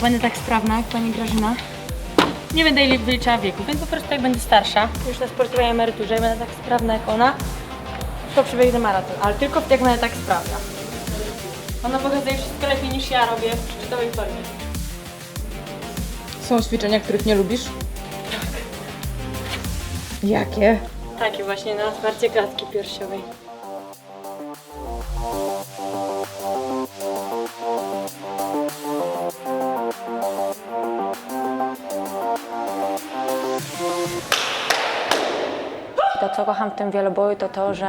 będę tak sprawna jak pani Grażyna, nie będę jej wyliczała wieku, więc po prostu jak będę starsza, już na sportowej emeryturze i będę tak sprawna jak ona, to przebiegnę maraton, ale tylko jak będę tak sprawna. Ona pokazuje wszystko lepiej niż ja robię w szczytowej formie. Są ćwiczenia, których nie lubisz? Jakie? Takie właśnie na otwarcie klatki piersiowej. Co kocham w tym wieloboju, to to, że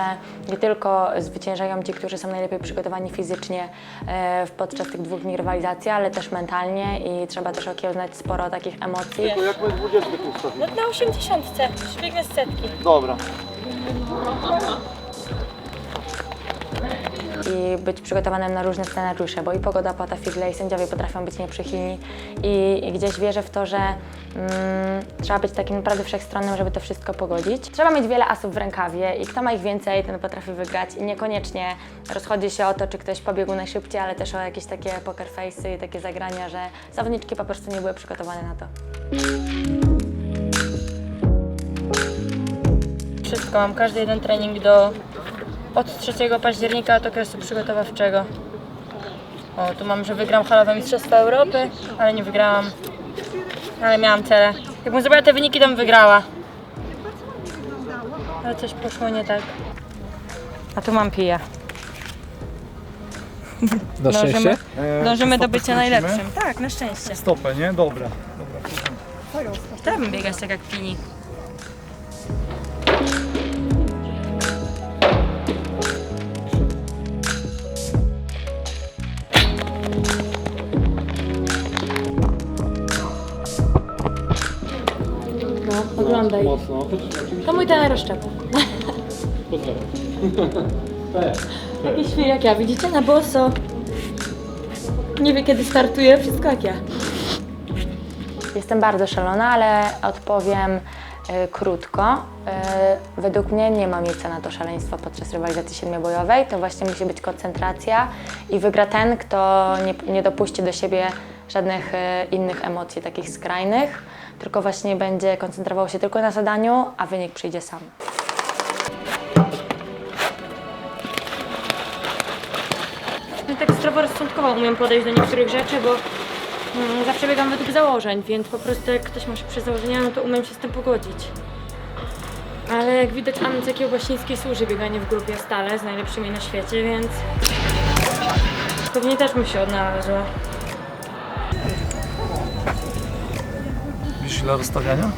nie tylko zwyciężają ci, którzy są najlepiej przygotowani fizycznie e, podczas tych dwóch dni rywalizacji, ale też mentalnie i trzeba też okiełznać sporo takich emocji. Jak my 20 ustawimy? No na 80, przebiegnę z setki. Dobra. I być przygotowanym na różne scenariusze, bo i pogoda płata figle i sędziowie potrafią być nieprzychylni i, i gdzieś wierzę w to, że mm, trzeba być takim naprawdę wszechstronnym, żeby to wszystko pogodzić. Trzeba mieć wiele asów w rękawie i kto ma ich więcej, ten potrafi wygrać i niekoniecznie rozchodzi się o to, czy ktoś pobiegł najszybciej, ale też o jakieś takie poker face'y i takie zagrania, że zawodniczki po prostu nie były przygotowane na to. Wszystko, mam każdy jeden trening do od 3 października od okresu przygotowawczego. O, tu mam, że wygram halowe Mistrzostwa Europy, ale nie wygrałam. Ale miałam cele. Jakbym zrobiła te wyniki, to bym wygrała. Ale coś poszło nie tak. A tu mam pija. Na Dążymy, E, dążymy do bycia skręcimy? najlepszym. Tak, na szczęście. Stopę, nie? Dobra. Dobra. Chciałabym biegać tak jak Pini. Oglądaj. Mocno. To mój ten rozszczep. Taki świr jak ja, widzicie? Na boso. Nie wie kiedy startuje, wszystko jak ja. Jestem bardzo szalona, ale odpowiem y, krótko. Y, według mnie nie ma miejsca na to szaleństwo podczas rywalizacji siedmiobojowej. To właśnie musi być koncentracja i wygra ten, kto nie, nie dopuści do siebie żadnych y, innych emocji takich skrajnych, tylko właśnie będzie koncentrował się tylko na zadaniu, a wynik przyjdzie sam. Ja tak zdroworozsądkowo umiem podejść do niektórych rzeczy, bo mm, zawsze biegam według założeń, więc po prostu jak ktoś ma szybsze założenia, no to umiem się z tym pogodzić. Ale jak widać, Ance Kiełbasińskiej służy bieganie w grupie stale z najlepszymi na świecie, więc pewnie też bym się odnalazła. Ile rozstawiania?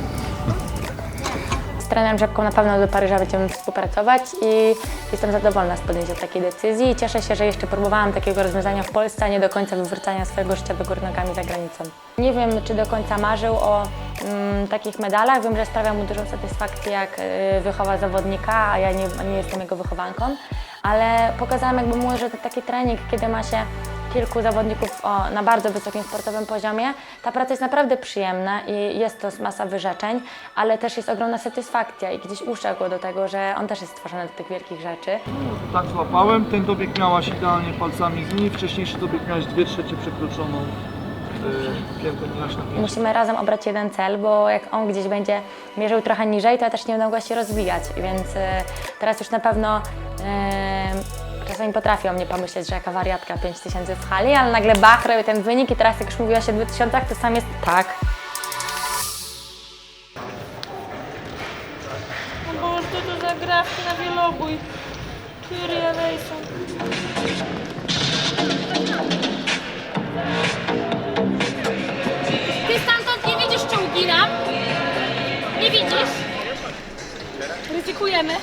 Z trenerem Rzepką na pewno do Paryża będziemy współpracować i jestem zadowolona z podjęcia takiej decyzji i cieszę się, że jeszcze próbowałam takiego rozwiązania w Polsce, a nie do końca wywracania swojego życia do góry nogami za granicą. Nie wiem, czy do końca marzył o mm, takich medalach. Wiem, że sprawia mu dużą satysfakcję, jak y, wychowa zawodnika, a ja nie, nie jestem jego wychowanką, ale pokazałam jakby mu, że to taki trening, kiedy ma się kilku zawodników o, na bardzo wysokim sportowym poziomie. Ta praca jest naprawdę przyjemna i jest to masa wyrzeczeń, ale też jest ogromna satysfakcja i gdzieś uszedł go do tego, że on też jest stworzony do tych wielkich rzeczy. Tak złapałem. Ten dobieg miałaś idealnie palcami z linii. Wcześniejszy dobieg miałaś 2 trzecie przekroczoną pięć. Musimy razem obrać jeden cel, bo jak on gdzieś będzie mierzył trochę niżej, to ja też nie będę mogła się rozwijać, więc y, teraz już na pewno y, czasami potrafi o mnie pomyśleć, że jaka wariatka 5000 w hali, ale nagle bach, robię ten wynik i teraz jak już mówiła się o 2000, to sam jest tak. No Boże, to zagrawki na wielobój. Kyrie eleison. Ty stamtąd nie widzisz czołgina? Nie widzisz? Ryzykujemy.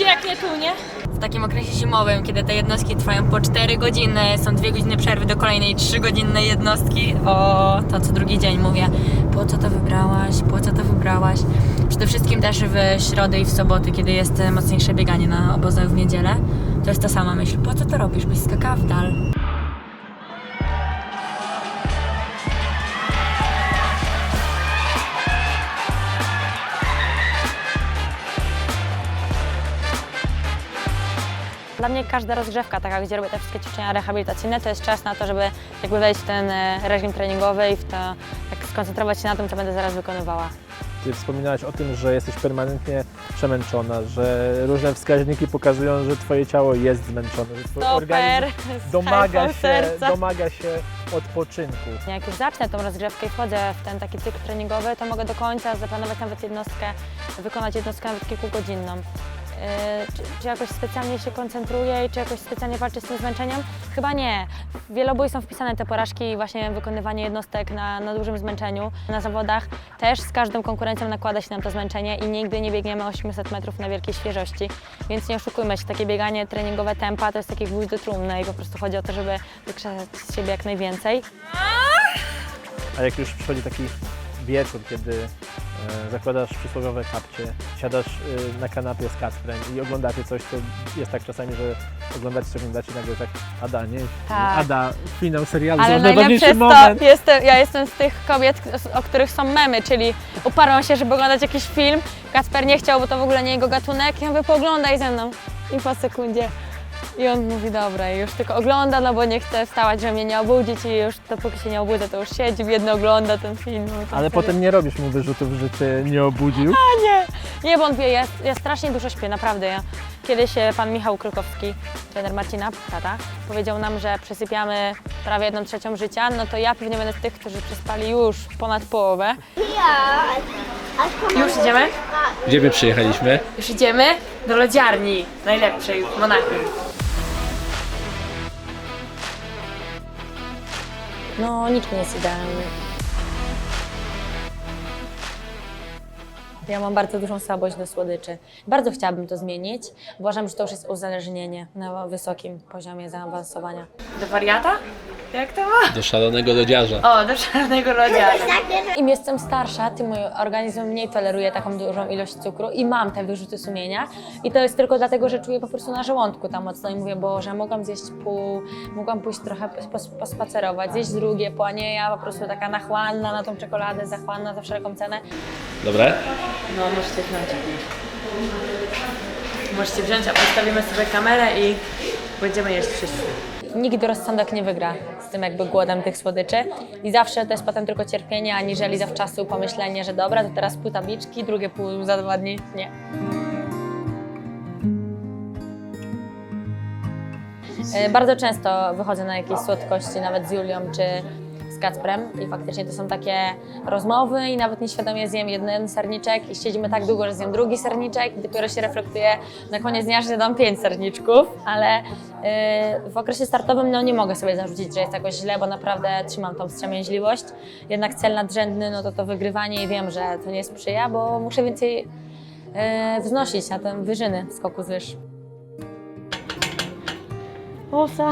Gdzie jak nie tu, nie? W takim okresie zimowym, kiedy te jednostki trwają po 4 godziny, są 2 godziny przerwy do kolejnej 3-godzinnej jednostki, o to co drugi dzień mówię, po co to wybrałaś, po co to wybrałaś. Przede wszystkim też w środę i w soboty, kiedy jest mocniejsze bieganie na obozach w niedzielę, to jest ta sama myśl, po co to robisz, byś skakała w dal. Dla mnie każda rozgrzewka, taka gdzie robię te wszystkie ćwiczenia rehabilitacyjne, to jest czas na to, żeby jakby wejść w ten e, reżim treningowy i w to, tak skoncentrować się na tym, co będę zaraz wykonywała. Ty wspominałaś o tym, że jesteś permanentnie przemęczona, że różne wskaźniki pokazują, że twoje ciało jest zmęczone, że twój organizm domaga się, serca. domaga się odpoczynku. Jak już zacznę tą rozgrzewkę i wchodzę w ten taki cykl treningowy, to mogę do końca zaplanować nawet jednostkę, wykonać jednostkę nawet kilkugodzinną. Yy, Czy, czy jakoś specjalnie się koncentruję i czy jakoś specjalnie walczę z tym zmęczeniem? Chyba nie. W wielobój są wpisane te porażki i właśnie wykonywanie jednostek na, na dużym zmęczeniu. Na zawodach też z każdą konkurencją nakłada się nam to zmęczenie i nigdy nie biegniemy 800 metrów na wielkiej świeżości. Więc nie oszukujmy się, takie bieganie treningowe tempa to jest taki gwóźdź do trumny i po prostu chodzi o to, żeby wykrzesać z siebie jak najwięcej. A jak już przychodzi taki wieczór, kiedy e, zakładasz przysłowiowe kapcie, siadasz e, na kanapie z Kacprem i oglądacie coś, to jest tak czasami, że oglądacie coś, oglądacie nagle tak Ada, nie? Tak. Ada, finał serialu, Ale najlepsze najważniejszy jest to, moment. jestem, ja jestem z tych kobiet, o których są memy, czyli uparłam się, żeby oglądać jakiś film, Kacper nie chciał, bo to w ogóle nie jego gatunek, ja mówię, pooglądaj ze mną. I po sekundzie. I on mówi, dobra, i już tylko ogląda, no bo nie chce wstawać, żeby mnie nie obudzić i już dopóki się nie obudzę, to już siedzi, biedny ogląda ten film. No to Ale wtedy- potem nie robisz mu wyrzutów, że cię nie obudził. Nie, bo on wie, ja, ja strasznie dużo śpię, naprawdę. Ja. Kiedyś e, pan Michał Krykowski, trener Marcina, tata, powiedział nam, że przesypiamy prawie jedną trzecią życia, no to ja pewnie będę z tych, którzy przespali już ponad połowę. Już idziemy? Gdzie my przyjechaliśmy? Już idziemy do lodziarni najlepszej w Monachium. No, nikt nie jest idealny. Ja mam bardzo dużą słabość do słodyczy. Bardzo chciałabym to zmienić. Uważam, że to już jest uzależnienie na wysokim poziomie zaawansowania. Do wariata? Jak to ma? Do szalonego lodziarza. O, do czarnego lodziarza. Im jestem starsza, tym mój organizm mniej toleruje taką dużą ilość cukru i mam te wyrzuty sumienia. I to jest tylko dlatego, że czuję po prostu na żołądku tam mocno i mówię, Boże, mogłam zjeść pół, mogłam pójść trochę pos, pospacerować, zjeść drugie, po, a nie ja po prostu taka nachłanna na tą czekoladę, zachłanna za wszelką cenę. Dobre? No, możecie wziąć. Możecie wziąć, a postawimy sobie kamerę i będziemy jeść wszyscy. Nigdy rozsądek nie wygra z tym jakby głodem tych słodyczy i zawsze to jest potem tylko cierpienie, aniżeli zawczasu pomyślenie, że dobra, to teraz pół tabliczki, drugie pół za dwa dni. Nie. E, Bardzo często wychodzę na jakieś słodkości, nawet z Julią czy Kacprem i faktycznie to są takie rozmowy i nawet nieświadomie zjem jeden serniczek i siedzimy tak długo, że zjem drugi serniczek i dopiero się reflektuje na koniec dnia, że zjadam pięć serniczków, ale y, w okresie startowym no nie mogę sobie zarzucić, że jest jakoś źle, bo naprawdę trzymam tą wstrzemięźliwość. Jednak cel nadrzędny no to to wygrywanie i wiem, że to nie sprzyja, bo muszę więcej y, wznosić na tę wyżyny skoku z wyż. Osa.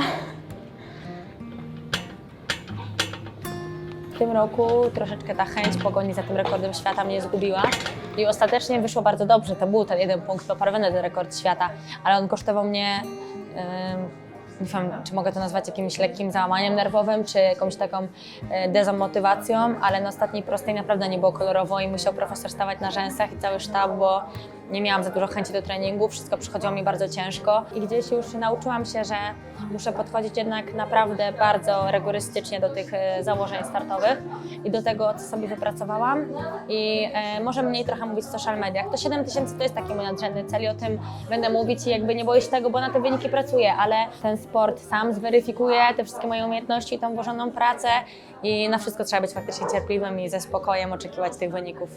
W tym roku troszeczkę ta chęć pogoni za tym rekordem świata mnie zgubiła i ostatecznie wyszło bardzo dobrze. To był ten jeden punkt poprawiony ten rekord świata, ale on kosztował mnie, ym, nie wiem, czy mogę to nazwać jakimś lekkim załamaniem nerwowym, czy jakąś taką e, dezamotywacją, ale na ostatniej prostej naprawdę nie było kolorowo i musiał profesor stawać na rzęsach i cały sztab, bo nie miałam za dużo chęci do treningu, wszystko przychodziło mi bardzo ciężko i gdzieś już nauczyłam się, że muszę podchodzić jednak naprawdę bardzo rygorystycznie do tych e, założeń startowych i do tego, co sobie wypracowałam i e, może mniej trochę mówić w social mediach. To 7 tysięcy to jest taki mój nadrzędny cel i o tym będę mówić i jakby nie boję się tego, bo na te wyniki pracuję, ale ten sport sam zweryfikuje te wszystkie moje umiejętności i tą włożoną pracę i na wszystko trzeba być faktycznie cierpliwym i ze spokojem oczekiwać tych wyników.